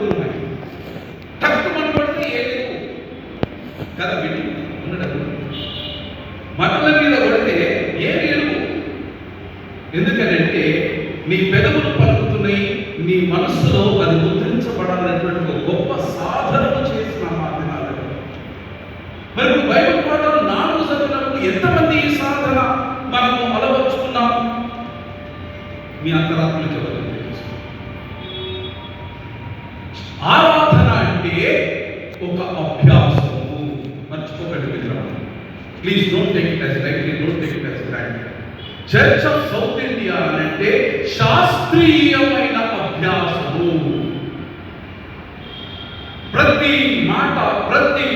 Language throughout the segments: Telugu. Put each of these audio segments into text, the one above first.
గొడుగులు ఉన్నాయి తక్కువ పడితే ఏది? కదా విని ఉండడం మటల మీద పడితే ఏమి లేవు. ఎందుకనంటే నీ పెదవులు పలుకుతున్నాయి నీ మనస్సులో అది ముద్రించబడాలనేటువంటి ఒక గొప్ప సాధనము చేసిన మాధ్యమాలు మరి బైబిల్ పాఠాలు నాలుగు చదివినప్పుడు ఎంతమంది ఈ సాధన మనము అలవర్చుకున్నాం మీ అంతరాత్మ ఎవరికి తెలుసు ఆరాధన అంటే ఒక అభ్యాసము మర్చిపోకండి మిత్రులు please don't take it as lightly don't take it as granted church of South India అంటే శాస్త్రీయమైన అభ్యాసము ప్రతి మాట ప్రతి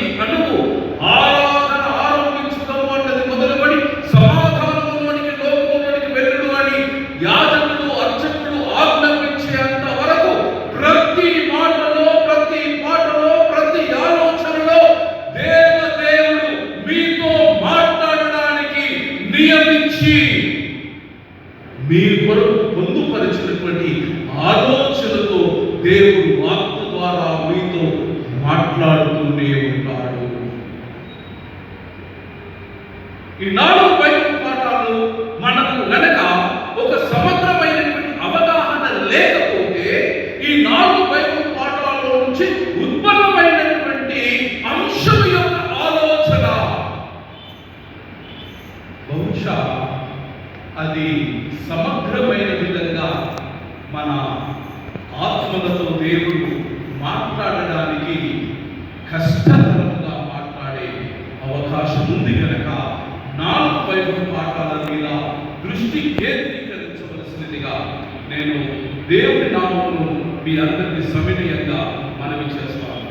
ఆలోచనతో దేవుడు వాక్కు ద్వారా మీతో మాట్లాడుతూనే ఉంటాడు. ఈ నాలుగు బైబిల్ పాఠాలు మనకు గనక ఒక సమగ్రమైనటువంటి అవగాహన లేకపోతే ఈ నాలుగు బైబిల్ పాఠాలలో నుంచి ఉత్పన్నమైనటువంటి అంశం యొక్క ఆలోచన. బహుశా అది సమగ్రమైన విధంగా మన ఆత్మలతో దేవుడు మాట్లాడడానికి కష్టతరంగా మాట్లాడే అవకాశం ఉంది కనుక నాలుగు బైబిల్ పాఠాల మీద దృష్టి కేంద్రీకరించవలసినదిగా నేను దేవుడి నామమును మీ అందరికీ సవినయంగా మనవి చేస్తాను.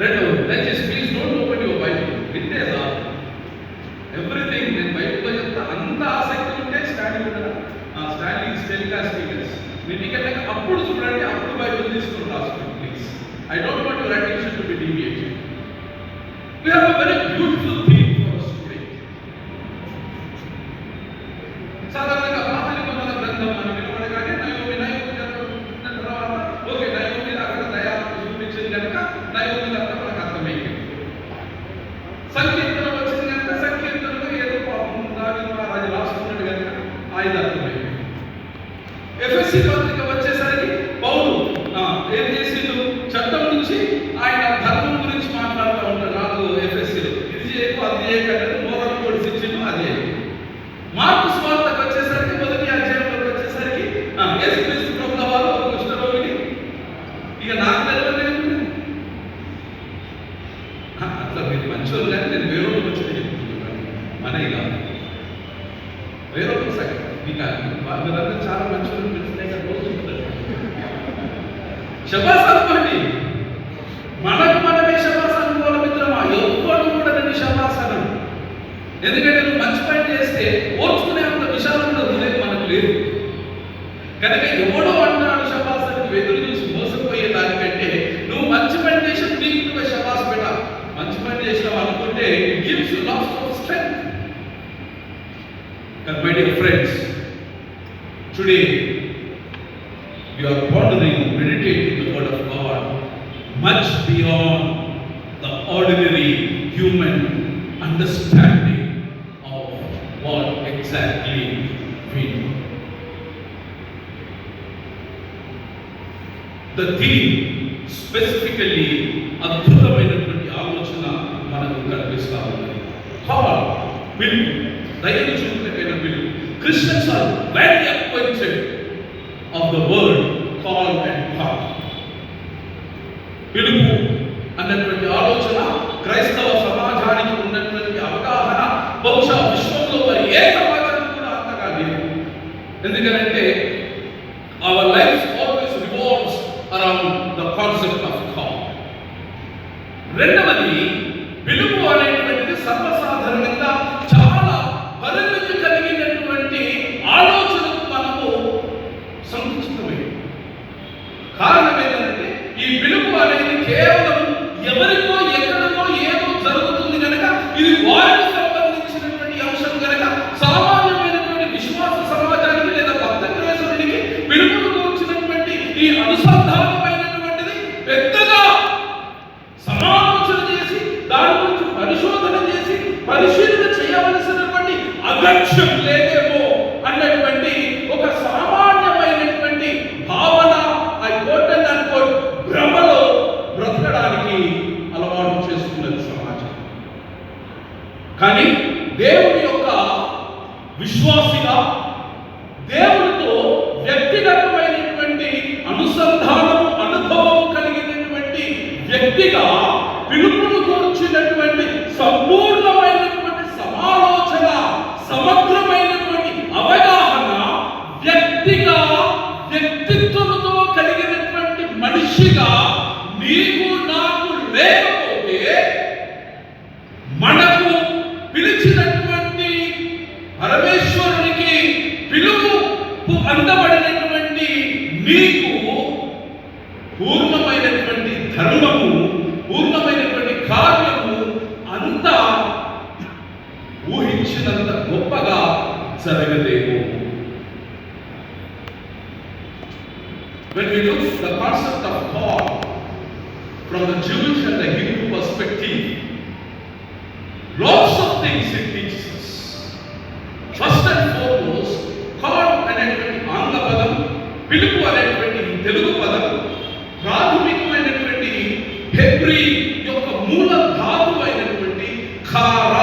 రెండవది దయచేసి please don't open your Bible వింటేదా? Everything నేను బయటకు చెప్తా. అంత ఆసక్తి ఉంటే standing standing telecast speakers Then we can like upward student, upward by will this to last please. I don't want your attention to be deviated. We have a very beautiful ఎందుకంటే నువ్వు మంచి పని చేస్తే ఓర్చుకునే అంత విశాలంలో కూడా మనకు లేదు. కనుక ఎవడో అంటాడు శబాస్ అని ఎదురు చూసి మోసపోయే దానికంటే నువ్వు మంచి పని చేసిన నీకు నువ్వే శబాస్ మంచి పని చేసినావు అనుకుంటే gives you lots of strength my dear friends today you are pondering, meditating the word of God much beyond the ordinary human understanding of what exactly we do. The theme specifically అద్భుతమైనటువంటి ఆలోచన మనకు కనిపిస్తా ఉంది కాల్ పిలుపు దైవ చూపులకైన పిలుపు Christians are very appointed of the word call and call పిలుపు అన్నటువంటి ఆలోచన క్రైస్తవ సమాజానికి ఉన్నటువంటి అవగాహన బహుశా విశ్వంలో మరి ఏ సమాజానికి కూడా అంతగా లేదు ఎందుకంటే our life always revolves around the concept of call రెండవది పిలుపు అనేటువంటిది సర్వసాధారణంగా కానీ దేవుని యొక్క విశ్వాసిగా దేవుడితో వ్యక్తిగతమైనటువంటి అనుసంధానం అనుభవం కలిగినటువంటి వ్యక్తిగా పిలుపును కూర్చున్నటువంటి సంపూర్ణమైనటువంటి సమాలోచన సమగ్రమైనటువంటి అవగాహన వ్యక్తిగా వ్యక్తిత్వంతో కలిగినటువంటి మనిషిగా నీకు నాకు లేదు When we look at the concept of God from the Jewish and the Hebrew perspective, lots of things it teaches us. First and foremost, God అనేటువంటి ఆంగ్ల పదం పిలుపు అనేటువంటి తెలుగు పదం ప్రాథమికమైనటువంటి హెబ్రి యొక్క మూల ధాతువు అయినటువంటి ఖార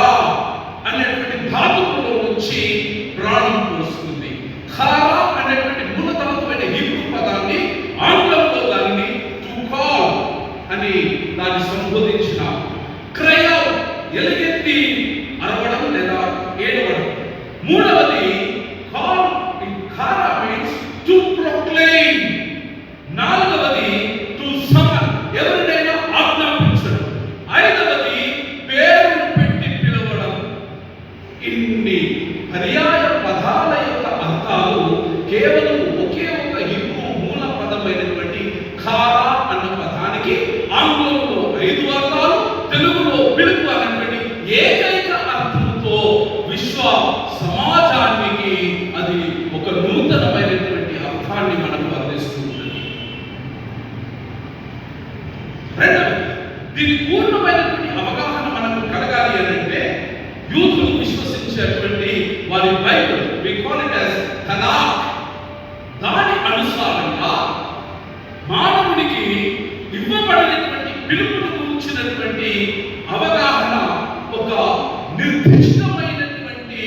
క్లిష్టమైనటువంటి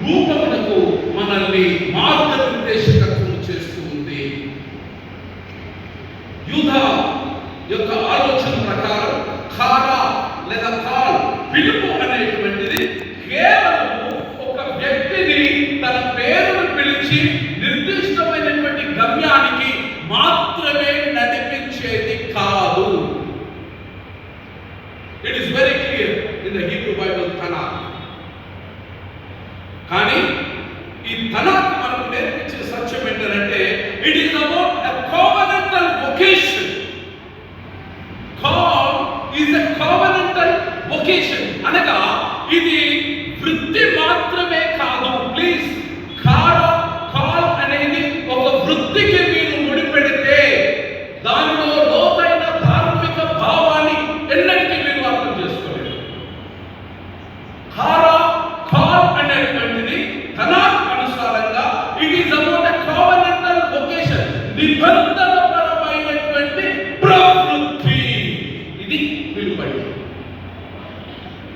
రూపమునకు మనల్ని మార్గనిర్దేశకత్వం చేస్తూ ఉంది. యూధ యొక్క ఆలోచన ప్రకారం ఖారా లేదా ఖాల్ పిలుపు అనేటువంటిది కేవలం ఒక వ్యక్తిని తన పేరును పిలిచి నిర్దిష్టమైనటువంటి గమ్యానికి మాత్రమే నడిపించేది కాదు. It is very clear in the Hebrew Bible కానీ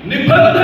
నిబంధన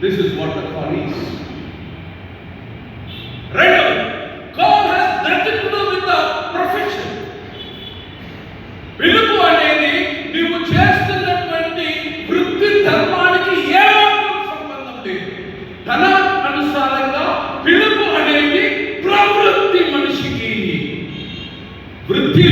This is what the con is. Right God has nothing to do with the అనేది నీవు చేస్తున్నటువంటి వృత్తి ధర్మానికి ఏమాత్రం సంబంధం లేదు. ధన అనుసారంగా పిలుపు అనేది ప్రవృత్తి మనిషికి. వృత్తి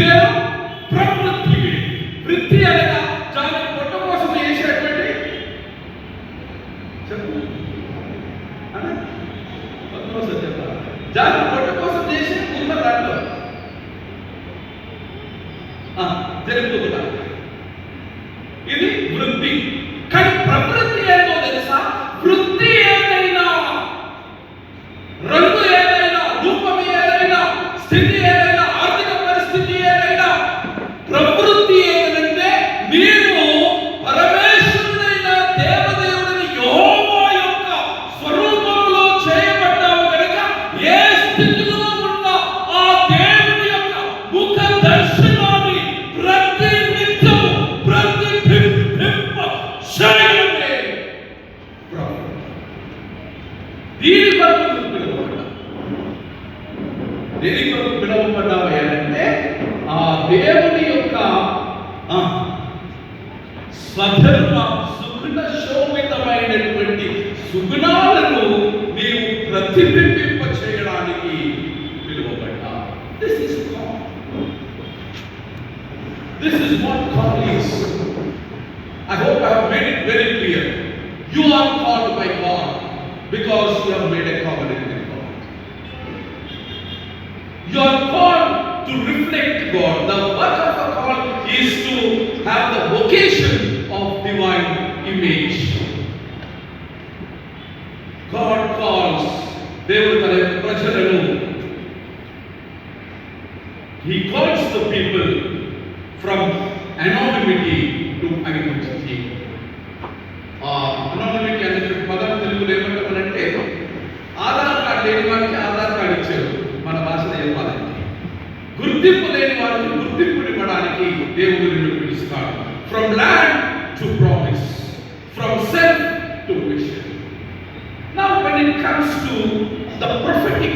This is God. This is what God is. I hope I have made it very clear. You are called by God because you have made a covenant with God. You are called to reflect God. The work of a call is to have the vocation of divine image. God calls Devatare Prajaranu He calls the people from anonymity to identity. ఆ anonymity అనే పదం తెలుగులో ఏమంటామనంటే ఆధార్ కార్డు లేని వారికి ఆధార్ కార్డు ఇచ్చారు మన భాషలో చెప్పాలంటే గుర్తింపు లేని వారికి గుర్తింపు ఇవ్వడానికి దేవుడు నిన్ను పిలుస్తాడు from land to promise from self to vision Now when it comes to the prophetic